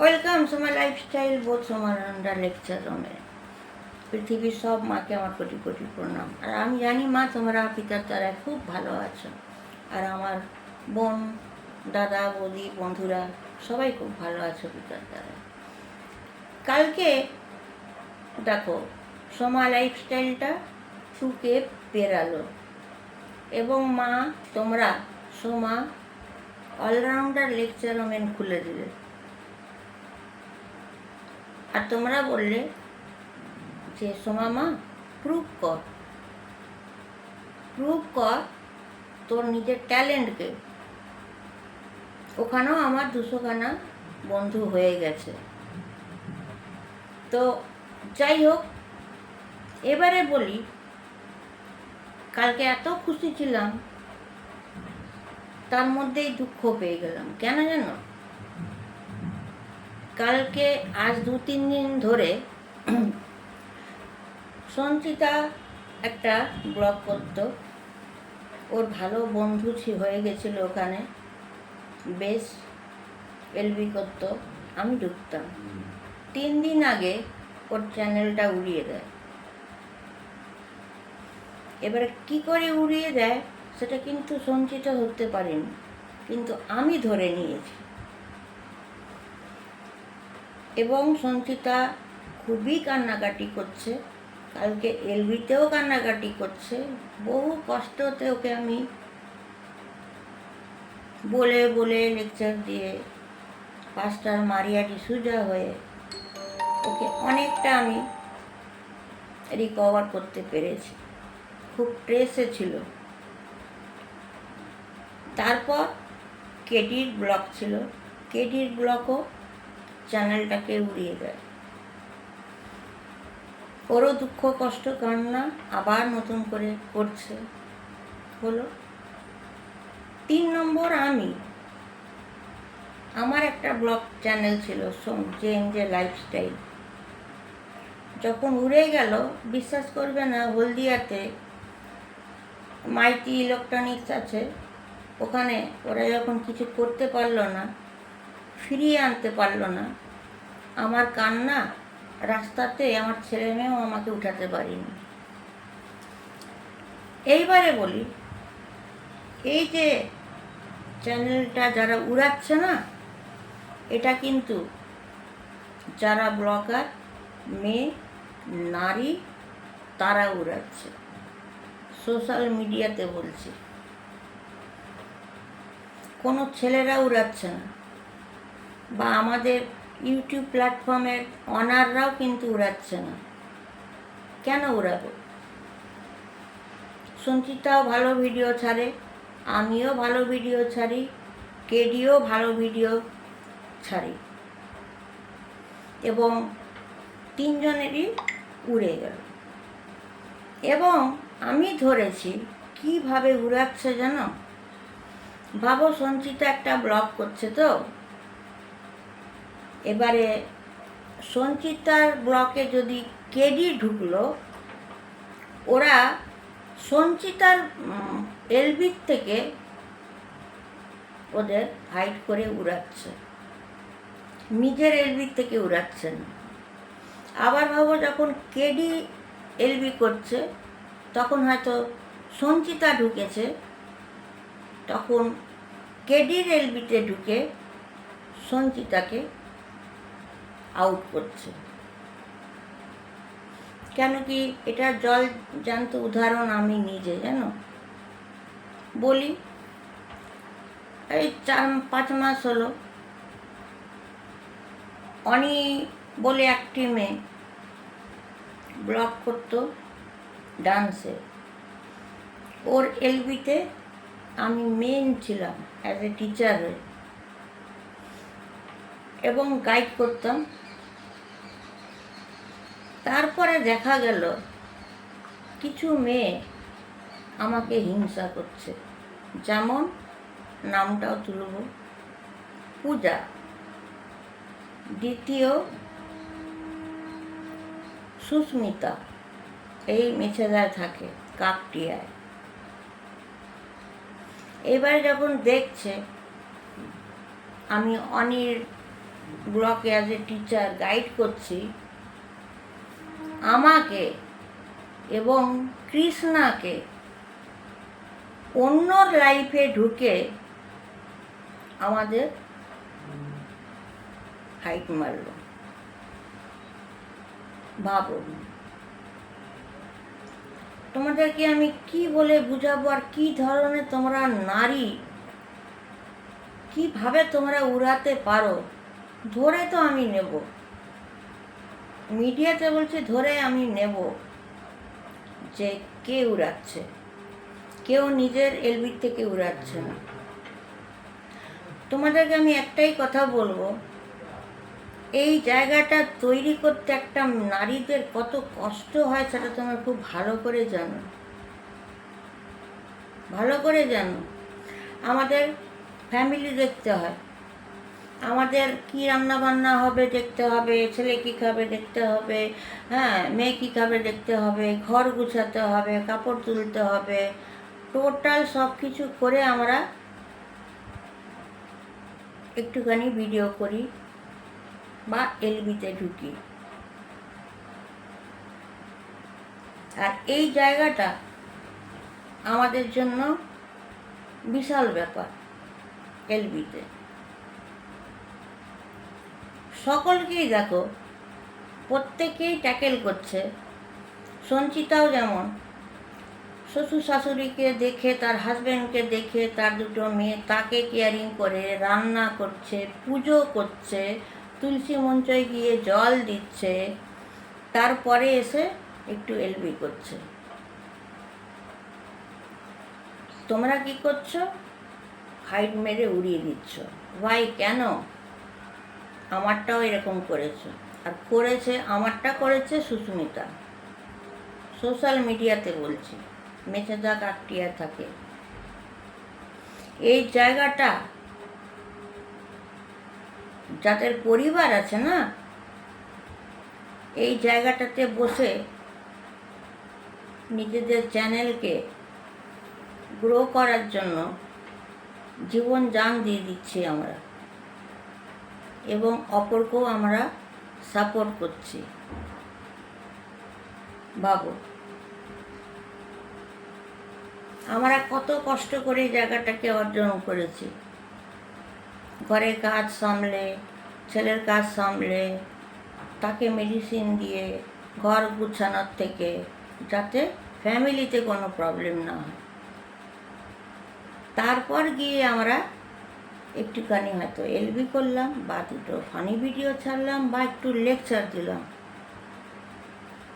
Welcome Soma lifestyle বোধ সোমানন্দা lecture রুমে পৃথিবীর সব মাকে আমার কোটি কোটি প্রণাম। আর আমি জানি মা তোমরা পিতার দ্বারা খুব ভালো আছো। আর আমার বোন, দাদা, বৌদি, বন্ধুরা সবাই খুব ভালো আছো পিতার দ্বারা কালকে দেখো, সোমা লাইফস্টাইলটা টুকে পেরালো। এবং মা, তোমরা, সোমা অলরাউন্ডার লেকচার রুমেন খুলে দিলে। আর তোমরা বললে যে সোমা মা প্রুভ কর। প্রুভ কর তোর নিজের ট্যালেন্টকে ওখানেও আমার দুশোখানা বন্ধু হয়ে গেছে। তো যাই হোক, এবারে বলি, কালকে এত খুশি ছিলাম, তার মধ্যেই দুঃখ পেয়ে গেলাম। কেন জানো? কালকে আজ দু তিন দিন ধরে সঞ্চিতা একটা ব্লগ করত। ওর ভালো বন্ধু হয়ে গেছিল ওখানে। বেশ এলবি করত। আমি ঢুকতাম। তিন দিন আগে ওর চ্যানেলটা উড়িয়ে দেয়। এবারে কি করে উড়িয়ে দেয় সেটা কিন্তু সঞ্চিত হতে পারেনি। কিন্তু আমি ধরে নিয়েছি। এবং সঞ্চিতা খুবই কান্নাকাটি করছে। কালকে এলবিতেও কান্নাকাটি করছে। বহু কষ্টতে ওকে আমি বলে বলে লেকচার দিয়ে পাঁচটার মারিয়াটি সুজা হয়ে ওকে অনেকটা আমি রিকভার করতে পেরেছি। খুব ট্রেসে ছিল। তারপর কেডির ব্লক ছিল। কেডির ব্লকও চ্যানেলটাকে উড়িয়ে দেয়। ওরও দুঃখ, কষ্ট, কান্না আবার নতুন করে করছে। হলো, তিন নম্বর আমি। আমার একটা ব্লগ চ্যানেল ছিল জে এম জে লাইফস্টাইল। যখন উড়ে গেল, বিশ্বাস করবে না, হলদিয়াতে মাইতি ইলেকট্রনিক্স আছে। ওখানে ওরা যখন কিছু করতে পারল না ফিরিয়ে আনতে পারল না। আমার কান্না রাস্তাতে আমার ছেলে মেয়েও আমাকে উঠাতে পারিনি। এইবারে বলি, এই যে চ্যানেলটা যারা উড়াচ্ছে না, এটা কিন্তু যারা ব্লগার, মেয়ে, নারী, তারা উড়াচ্ছে। সোশ্যাল মিডিয়াতে বলছি, কোনো ছেলেরা উড়াচ্ছে না। বা আমাদের ইউটিউব প্ল্যাটফর্মের অনাররাও কিন্তু উড়াচ্ছে না। কেন উড়াবে? সঞ্চিতাও ভালো ভিডিও ছাড়ে, আমিও ভালো ভিডিও ছাড়ি, কেডিও ভালো ভিডিও ছাড়ি। এবং তিনজনেরই উড়ে গেল। এবং আমি ধরেছি, কীভাবে উড়াচ্ছে জানো? ভাবো সঞ্চিতা একটা ব্লগ করছে তো। এবারে সঞ্চিতার ব্লকে যদি কেডি ঢুকলো, ওরা সঞ্চিতার এলবির থেকে ওদের হাইট করে উড়াচ্ছে। নিজের এলবির থেকে উড়াচ্ছে না। আবার ভাবো যখন কেডি এলবি করছে, তখন হয়তো সঞ্চিতা ঢুকেছে, তখন কেডির এলবিতে ঢুকে সঞ্চিতাকে আউট করছে। কেন কি এটা জল জানত উদাহরণ আমি নিজে, জানো? বলি, এই চার, পাঁচ মাস হলো। অনি বলে একটি মেয়ে ব্লগ করতো ডান্সে। ওর এলবিতে আমি মেন ছিলাম অ্যাজ এ টিচার এবং গাইড করতাম তারপরে দেখা গেল, কিছু মেয়ে আমাকে হিংসা করছে। যেমন নামটাও তুলব, পূজা। দ্বিতীয় সুস্মিতা, এই মেছেদায় থাকে, কাকটিয়ায়। এবার যখন দেখছে, আমি অনির ব্লকে অ্যাজ এ টিচার গাইড করছি আমাকে এবং কৃষ্ণাকে অন্য লাইফে ঢুকে আমাদের হাইট মারল। ভাবো। তোমাদেরকে আমি কি বলে বুঝাবো আর কি ধরনের তোমরা নারী, কীভাবে তোমরা উড়াতে পারো, ধরে তো আমি নেব। মিডিয়াতে বলছে, ধরে আমি নেব যে কে উড়াচ্ছে। কেউ নিজের এলবির থেকে উড়াচ্ছে না। তোমাদেরকে আমি একটাই কথা বলব, এই জায়গাটা তৈরি করতে একটা নারীদের কত কষ্ট হয় সেটা তোমরা খুব ভালো করে জানো। ভালো করে জানো। আমাদের ফ্যামিলি দেখতে হয়। আমাদের কি রান্না বান্না হবে দেখতে হবে, ছেলে কী খাবে দেখতে হবে হ্যাঁ মেয়ে কী খাবে দেখতে হবে, ঘর গুছাতে হবে, কাপড় তুলতে হবে। টোটাল সব কিছু করে আমরা একটুখানি ভিডিও করি বা এলবিতে ঢুকি। আর এই জায়গাটা আমাদের জন্য বিশাল ব্যাপার এলবিতে সকলকেই দেখো, প্রত্যেকেই ট্যাকেল করছে, সঞ্চিতাও যেমন। শ্বশুর শাশুড়িকে দেখে, তার হাজব্যান্ডকে দেখে, তার দুটো মেয়ে তাকে কেয়ারিং করে, রান্না করছে, পুজো করছে, তুলসী মঞ্চয় গিয়ে জল দিচ্ছে, তারপরে এসে একটু এলবি করছে। তোমরা কি করছ? হাইট মেরে উড়িয়ে দিচ্ছ। ভাই কেন? আমারটাও এরকম করেছে। আর করেছে, আমারটা করেছে সুস্মিতা। সোশ্যাল মিডিয়াতে বলছি মেচেদা কাকটিয়া থাকে। এই জায়গাটা, যাদের পরিবার আছে না, এই জায়গাটাতে বসে নিজেদের চ্যানেলকে গ্রো করার জন্য জীবন জান দিয়ে দিচ্ছি আমরা। এবং অপরকেও আমরা সাপোর্ট করছি। ভাবো আমরা কত কষ্ট করে জায়গাটাকে অর্জন করেছি। ঘরের কাজ সামলে, ছেলের কাজ সামলে, তাকে মেডিসিন দিয়ে ঘর গুছানোর থেকে যাতে ফ্যামিলিতে কোনো প্রবলেম না হয়। তারপর গিয়ে আমরা একটুখানি হয়তো এলবি করলাম, বা দুটো ফানি ভিডিও ছাড়লাম, বা একটু লেকচার দিলাম।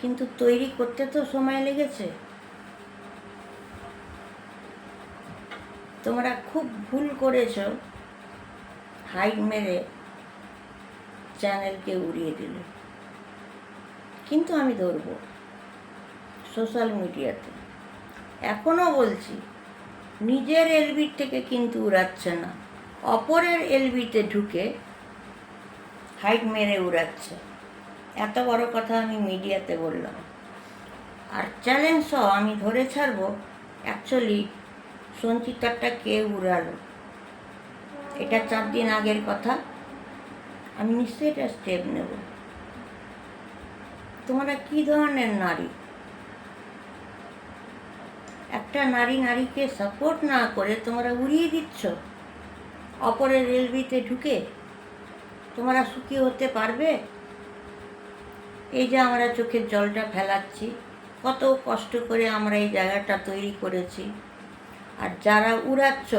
কিন্তু তৈরি করতে তো সময় লেগেছে। তোমরা খুব ভুল করেছ। হাইট মেরে চ্যানেলকে উড়িয়ে দিলে। কিন্তু আমি ধরবো সোশ্যাল মিডিয়াতে। এখনও বলছি, নিজের এলবির থেকে কিন্তু উড়াচ্ছে না। অপরের এলবিতে ঢুকে হাইট মেরে উড়াচ্ছে। এত বড় কথা আমি মিডিয়াতে বললাম। আর চ্যালেঞ্জ সহ আমি ধরে ছাড়বো অ্যাকচুয়ালি সঞ্চিতারটা কে উড়ালো? এটা চার দিন আগের কথা। আমি নিশ্চয়ই এটা স্টেপ নেব। তোমরা কি ধরনের নারী? একটা নারী নারীকে সাপোর্ট না করে তোমরা উড়িয়ে দিচ্ছ? অপরের রেলবিতে ঢুকে তোমরা সুখী হতে পারবে? এই যে আমরা চোখের জলটা ফেলাচ্ছি, কত কষ্ট করে আমরা এই জায়গাটা তৈরি করেছি। আর যারা উড়াচ্ছ,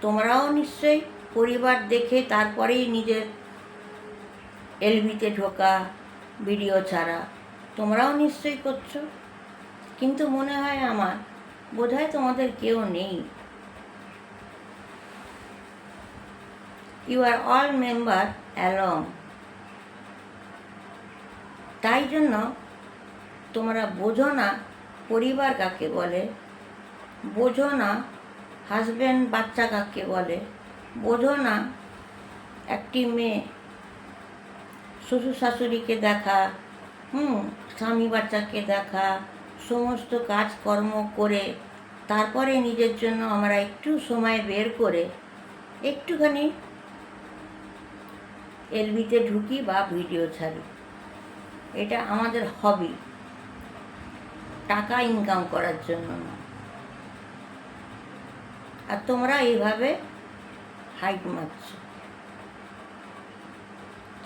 তোমরাও নিশ্চয়ই পরিবার দেখে তারপরেই নিজের এলবিতে ঢোকা, ভিডিও ছাড়া। তোমরাও নিশ্চয়ই করছ। কিন্তু মনে হয় আমার, বোধহয় তোমাদের কেউ নেই। You are all member along তাই জন্য তোমরা বোঝো না পরিবার কাকে বলে, বোঝো না হাজব্যান্ড বাচ্চা কাকে বলে, বোঝো না একটি মেয়ে শ্বশুর শাশুড়িকে দেখা, হুম, স্বামী বাচ্চাকে দেখা, সমস্ত কাজকর্ম করে, তারপরে নিজের জন্য আমরা একটু সময় বের করে, একটুখানি এলবিতে ঢুকি বা ভিডিও ছাড়ি। এটা আমাদের হবি টাকা ইনকাম করার জন্য না। আর তোমরা এইভাবে হাইট মারছ।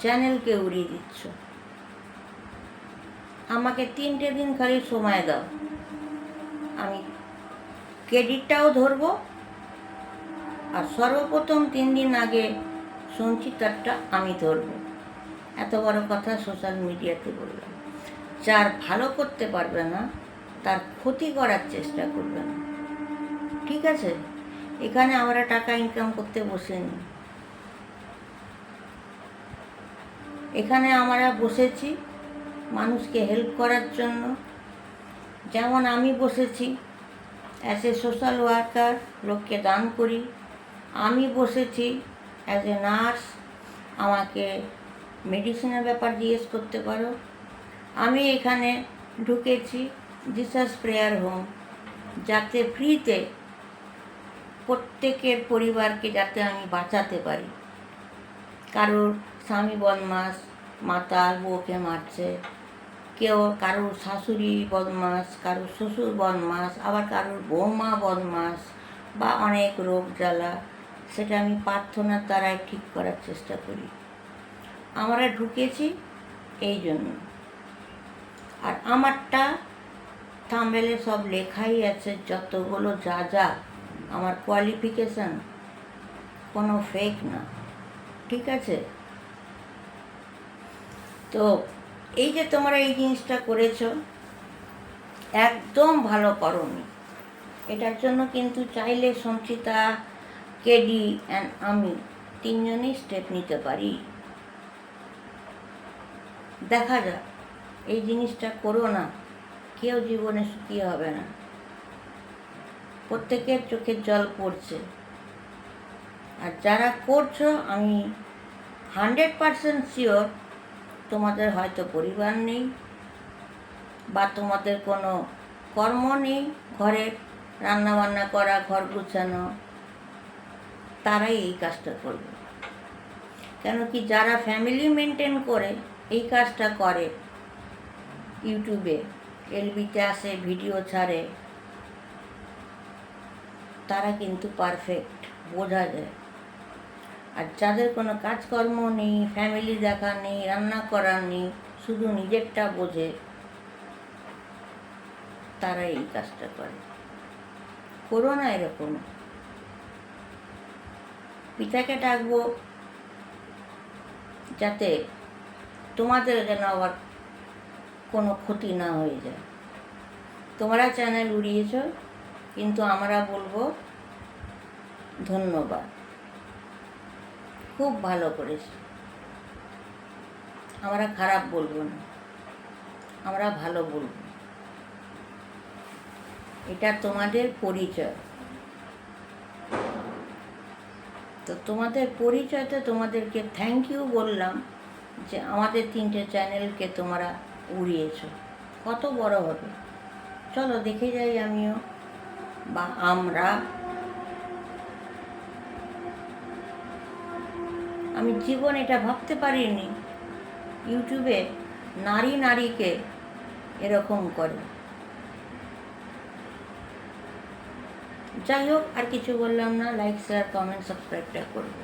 চ্যানেলকে উড়িয়ে দিচ্ছ। আমাকে তিনটে দিন খালি সময় দাও। আমি ক্রেডিটটাও ধরবো। আর সর্বপ্রথম তিন দিন আগে সঞ্চিতারটা আমি ধরবো। এত বড় কথা সোশ্যাল মিডিয়াতে বললাম যার ভালো করতে পারবে না, তার ক্ষতি করার চেষ্টা করবে না। ঠিক আছে? এখানে আমরা টাকা ইনকাম করতে বসেনি। এখানে আমরা বসেছি মানুষকে হেল্প করার জন্য। যেমন আমি বসেছি অ্যাজ এ সোশ্যাল ওয়ার্কার লোককে দান করি। আমি বসেছি অ্যাজ এ নার্স, আমাকে মেডিসিনের ব্যাপার জিজ্ঞেস করতে পারো। আমি এখানে ঢুকেছি জিসাস প্রেয়ার হোম যাতে ফ্রিতে প্রত্যেকের পরিবারকে যাতে আমি বাঁচাতে পারি। কারোর স্বামী বদমাস, মাতাল বউকে মারছে, কেউ কারোর শাশুড়ি বদমাস, কারোর শ্বশুর বদমাস, আবার কারোর বৌমা বদমাস বা অনেক রোগ জ্বালা সেটা আমি প্রার্থনার দ্বারাই ঠিক করার চেষ্টা করি। আমরা ঢুকেছি এই জন্য। আর আমারটা থাম্বেলে সব লেখাই আছে, যতগুলো যা যা। আমার কোয়ালিফিকেশান কোনো ফেক না। ঠিক আছে? তো এই যে তোমরা এই জিনিসটা করেছ, একদম ভালো করনি। এটার জন্য কিন্তু চাইলে সঞ্চিতা কেডি অ্যান্ড আমি তিনজনেই স্টেপ নিতে পারি। দেখা যাক, এই জিনিসটা করো না, কেউ জীবনে সুখী হবে না। প্রত্যেকের চোখের জল পড়ছে। আর যারা করছ, আমি হান্ড্রেড পারসেন্ট শিওর তোমাদের হয়তো পরিবার নেই বা তোমাদের কোনো কর্ম নেই, ঘরে রান্নাবান্না করা, ঘর গুছানো তারাই এই কাজটা করবে। কেন কি যারা ফ্যামিলি মেনটেন করে, এই কাজটা করে ইউটিউবে, এলবিতে আসে, ভিডিও ছাড়ে, তারা কিন্তু পারফেক্ট বোঝা যায়। আর যাদের কোনো কাজকর্ম নেই ফ্যামিলি দেখা নেই, রান্না করার নেই, শুধু নিজেরটা বোঝে তারা এই কাজটা করে। করো না এরকম। পিতাকে ডাকবো, যাতে তোমাদের যেন আবার কোনো ক্ষতি না হয়ে যায়। তোমরা চ্যানেল উড়িয়েছ, কিন্তু আমরা বলব ধন্যবাদ। খুব ভালো করেছি। আমরা খারাপ বলব না, আমরা ভালো বলব। এটা তোমাদের পরিচয়। তো তোমাদের পরিচয়তে তোমাদেরকে থ্যাংক ইউ বললাম যে আমাদের তিনটে চ্যানেলকে তোমরা উড়িয়েছ। কত বড় হবে? চলো দেখে যাই আমিও। বা আমরা। আমি জীবন এটা ভাবতে পারিনি। ইউটিউবে নারী নারীকে এরকম করে। যাই হোক আর কিছু বললাম না লাইক শেয়ার কমেন্ট সাবস্ক্রাইবটা করবে